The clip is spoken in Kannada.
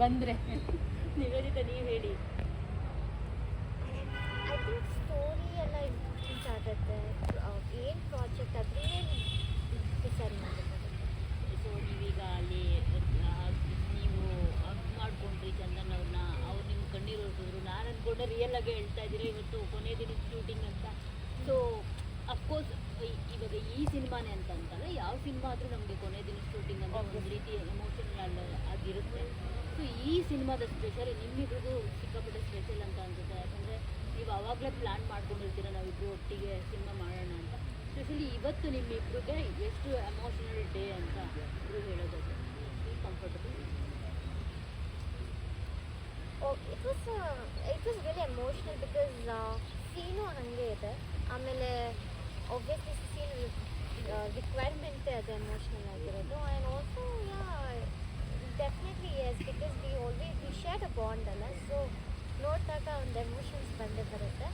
ಬಂದರೆ. ನಿವೇದಿತ ನೀವು ಹೇಳಿ. ಐ ಥಿಂಕ್ ಸ್ಟೋರಿ ಎಲ್ಲ ಇಂಪಾರ್ಟೆಂಟ್ ಆಗುತ್ತೆ. ಏನು ಪ್ರಾಜೆಕ್ಟ್ ಅದನ್ನೇ ಡಿಸೈಡ್ ಮಾಡಬೇಕು. ಸೊ ನೀವೀಗ ಅಲ್ಲಿ ನೀವು ಅರ್ಥ ಮಾಡ್ಕೊಂಡ್ರಿ ಚಂದನ್ ಅವ್ರನ್ನ ಅವ್ರು ನಿಮ್ಮ ಕಣ್ಣೀರು ಹೊರಟಿದ್ರು ನಾನು ಅಂದ್ಕೊಂಡೆ ರಿಯಲ್ ಆಗಿ ಹೇಳ್ತಾ ಇದ್ದೀರಾ ಇವತ್ತು ಕೊನೆ ದಿನದ ಶೂಟಿಂಗ್ ಅಂತ. ಸೊ ಅಫ್ಕೋರ್ಸ್ ಇವಾಗ ಈ ಸಿನಿಮಾನೇ ಅಂತ ಅಂತಲ್ಲ ಯಾವ ಸಿನಿಮಾ ಆದರೂ ನಮಗೆ ಕೊನೆ ದಿನ ಶೂಟಿಂಗ್ ಅಂತ ಒಂದು ರೀತಿ ಎಮೋಷನಲ್ ಸೊ ಈ ಸಿನಿಮಾದ ಸ್ಪೆಷಲ್ ನಿಮ್ಮಿಬ್ರಿಗೂ ಸಿಕ್ಕಾಪಟ್ಟೆ ಸ್ಪೆಷಲ್ ಅಂತ ಅನ್ಸುತ್ತೆ. ಯಾಕಂದರೆ ನೀವು ಆವಾಗಲೇ ಪ್ಲ್ಯಾನ್ ಮಾಡ್ಕೊಂಡಿರ್ತೀರ ನಾವಿಬ್ಬರು ಒಟ್ಟಿಗೆ ಸಿನಿಮಾ ಮಾಡೋಣ ಅಂತ. ಸ್ಪೆಷಲಿ ಇವತ್ತು ನಿಮ್ಮಿಬ್ರಿಗೆ ಎಷ್ಟು ಎಮೋಷನಲ್ ಡೇ ಅಂತ ಇಬ್ರು ಹೇಳೋದಾದ್ರೆ comfortable okay it was it was very emotional because scene ಹಾಗೆ ಇದೆ. ಆಮೇಲೆ ಒಬ್ವಿಯಸ್ಲಿ ಸೀನ್ ರಿಕ್ವೈರ್ಮೆಂಟೇ ಅದು ಎಮೋಷ್ನಲ್ ಆಗಿರೋದು. ಅ ಬಾಂಡ್ ಅಲ್ಲ ಸೊ ನೋಡಿದಾಗ ಒಂದು ಎಮೋಷನ್ಸ್ ಬಂದೇ ಬರುತ್ತೆ.